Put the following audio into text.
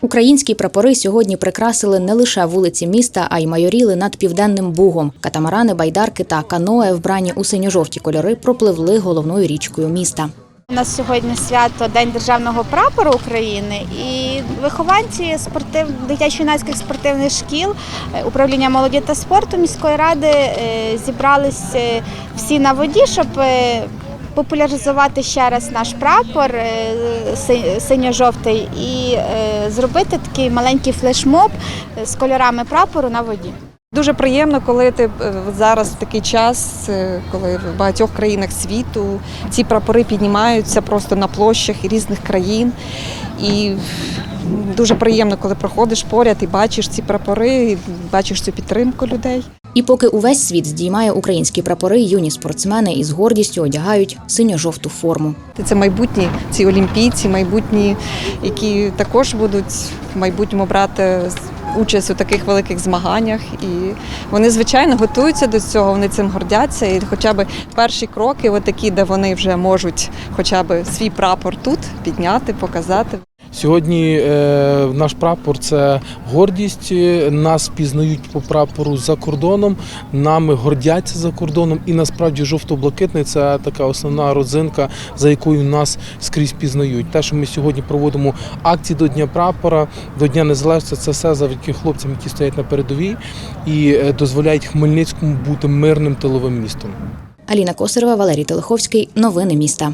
Українські прапори сьогодні прикрасили не лише вулиці міста, а й майоріли над південним бугом. Катамарани, байдарки та каное, вбрані у синьо-жовті кольори, пропливли головною річкою міста. У нас сьогодні свято День державного прапору України і вихованці спортив дитячо-юнацьких спортивних шкіл е, управління молоді та спорту міської ради е, зібрались е, всі на воді, щоб популяризувати ще раз наш прапор е, синьо-жовтий і е, зробити такий маленький флешмоб е, з кольорами прапору на воді. Дуже приємно, коли ти зараз в такий час, коли в багатьох країнах світу ці прапори піднімаються просто на площах різних країн. І дуже приємно, коли проходиш поряд і бачиш ці прапори, і бачиш цю підтримку людей. І поки увесь світ здіймає українські прапори, юні спортсмени із гордістю одягають синьо-жовту форму. Це майбутні ці олімпійці, майбутні, які також будуть в майбутньому брати участь у таких великих змаганнях. І вони, звичайно, готуються до цього, вони цим гордяться. І хоча б перші кроки, от такі, де вони вже можуть хоча б свій прапор тут підняти, показати. Сьогодні е, наш прапор це гордість. Е, Нас пізнають по прапору за кордоном, нами гордяться за кордоном. І насправді жовто-блакитний це така основна родзинка, за якою нас скрізь пізнають. Те, що ми сьогодні проводимо акції до Дня прапора, до Дня Незалежності, це все завдяки хлопцям, які стоять на передовій і е, дозволяють Хмельницькому бути мирним тиловим містом. Аліна Косарева, Валерій Телеховський. Новини міста.